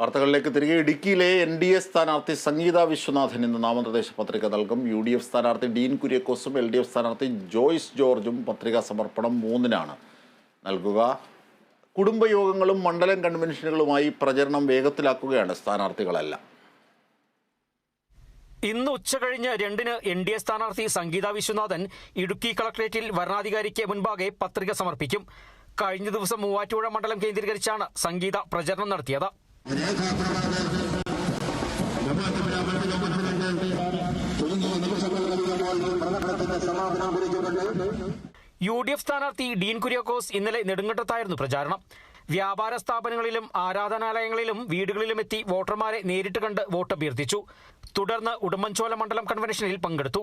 വാർത്തകളിലേക്ക് തിരികെ ഇടുക്കിയിലെ എൻ ഡി എ സ്ഥാനാർത്ഥി സംഗീത വിശ്വനാഥൻ ഇന്ന് നാമനിർദ്ദേശ പത്രിക നൽകും. യു ഡി എഫ് സ്ഥാനാർത്ഥി ഡീൻ കുര്യക്കോസും എൽ ഡി എഫ് സ്ഥാനാർത്ഥി ജോയ്സ് ജോർജും പത്രികാ സമർപ്പണം മൂന്നിനാണ് നൽകുക. കുടുംബയോഗങ്ങളും മണ്ഡലം കൺവെൻഷനുകളുമായി പ്രചരണം വേഗത്തിലാക്കുകയാണ് സ്ഥാനാർത്ഥികളെല്ലാം. ഇന്ന് ഉച്ചകഴിഞ്ഞ് രണ്ടിന് എൻ ഡി എ സ്ഥാനാർത്ഥി സംഗീത വിശ്വനാഥൻ ഇടുക്കി കളക്ടറേറ്റിൽ വരണാധികാരിക്ക് മുൻപാകെ പത്രിക സമർപ്പിക്കും. കഴിഞ്ഞ ദിവസം മൂവാറ്റുപുഴ മണ്ഡലം കേന്ദ്രീകരിച്ചാണ് സംഗീത പ്രചരണം നടത്തിയത്. യു ഡി എഫ് സ്ഥാനാർത്ഥി ഡീൻ കുര്യാക്കോസ് ഇന്നലെ നെടുങ്കണ്ടത്തായിരുന്നു പ്രചാരണം. വ്യാപാര സ്ഥാപനങ്ങളിലും ആരാധനാലയങ്ങളിലും വീടുകളിലും എത്തി വോട്ടർമാരെ നേരിട്ട് കണ്ട് വോട്ട് അഭ്യർത്ഥിച്ചു തുടർന്ന് ഉടുമ്പൻചോല മണ്ഡലം കൺവെൻഷനിൽ പങ്കെടുത്തു.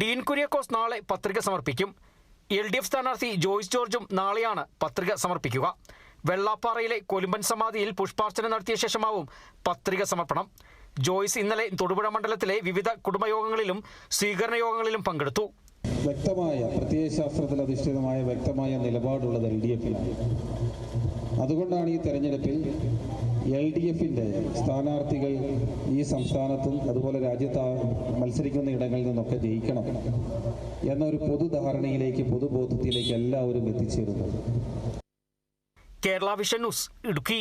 ഡീൻ കുര്യാക്കോസ് നാളെ പത്രിക സമർപ്പിക്കും. എൽ ഡി എഫ് സ്ഥാനാർത്ഥി ജോയ്സ് ജോർജും നാളെയാണ് പത്രിക സമർപ്പിക്കുക. വെള്ളാപ്പാറയിലെ കൊലുമ്പൻ സമാധിയിൽ പുഷ്പാർച്ചന നടത്തിയ ശേഷമാവും പത്രിക സമർപ്പണം. ജോയ്സ് ഇന്നലെ തൊടുപുഴ മണ്ഡലത്തിലെ വിവിധ കുടുംബയോഗങ്ങളിലും സ്വീകരണ യോഗങ്ങളിലും പങ്കെടുത്തു. വ്യക്തമായ പ്രത്യയശാസ്ത്രത്തിൽ അധിഷ്ഠിതമായ വ്യക്തമായ നിലപാടുള്ളത് എൽ ഡി എഫിനാണ് അതുകൊണ്ടാണ് ഈ തെരഞ്ഞെടുപ്പിൽ എൽ ഡി എഫിന്റെ സ്ഥാനാർത്ഥികൾ ഈ സംസ്ഥാനത്തും അതുപോലെ രാജ്യത്ത് മത്സരിക്കുന്ന ഇടങ്ങളിൽ നിന്നൊക്കെ ജയിക്കണം എന്നൊരു പൊതുധാരണയിലേക്ക് പൊതുബോധത്തിലേക്ക് എല്ലാവരും എത്തിച്ചേരുന്നത് കേരള വിഷൻ ന്യൂസ് ഇടുക്കി.